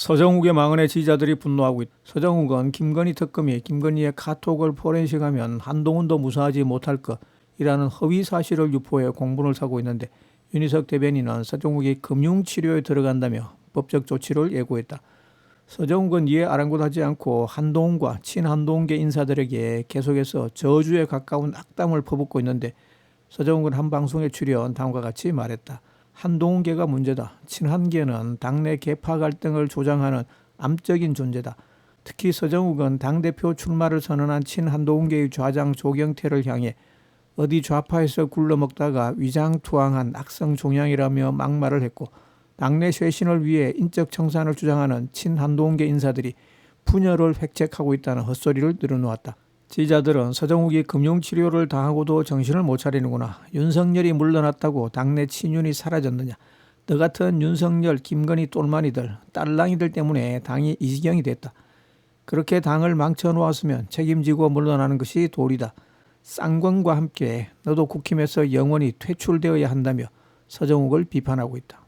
서정욱의 망언에 지지자들이 분노하고 있다. 서정욱은 김건희 특검이 김건희의 카톡을 포렌식하면 한동훈도 무사하지 못할 것이라는 허위 사실을 유포해 공분을 사고 있는데 윤희석 대변인은 서정욱이 금융치료에 들어간다며 법적 조치를 예고했다. 서정욱은 이에 아랑곳하지 않고 한동훈과 친한동훈계 인사들에게 계속해서 저주에 가까운 악담을 퍼붓고 있는데 서정욱은 한 방송에 출연 다음과 같이 말했다. 한동훈계가 문제다. 친한계는 당내 계파 갈등을 조장하는 암적인 존재다. 특히 서정욱은 당대표 출마를 선언한 친한동훈계의 좌장 조경태를 향해 어디 좌파에서 굴러먹다가 위장투항한 악성 종양이라며 막말을 했고 당내 쇄신을 위해 인적 청산을 주장하는 친한동계 인사들이 분열을 획책하고 있다는 헛소리를 늘어놓았다. 지지자들은 서정욱이 금융치료를 당하고도 정신을 못 차리는구나. 윤석열이 물러났다고 당내 친윤이 사라졌느냐. 너 같은 윤석열, 김건희 똘마니들, 딸랑이들 때문에 당이 이 지경이 됐다. 그렇게 당을 망쳐놓았으면 책임지고 물러나는 것이 도리다. 쌍권과 함께 너도 국힘에서 영원히 퇴출되어야 한다며 서정욱을 비판하고 있다.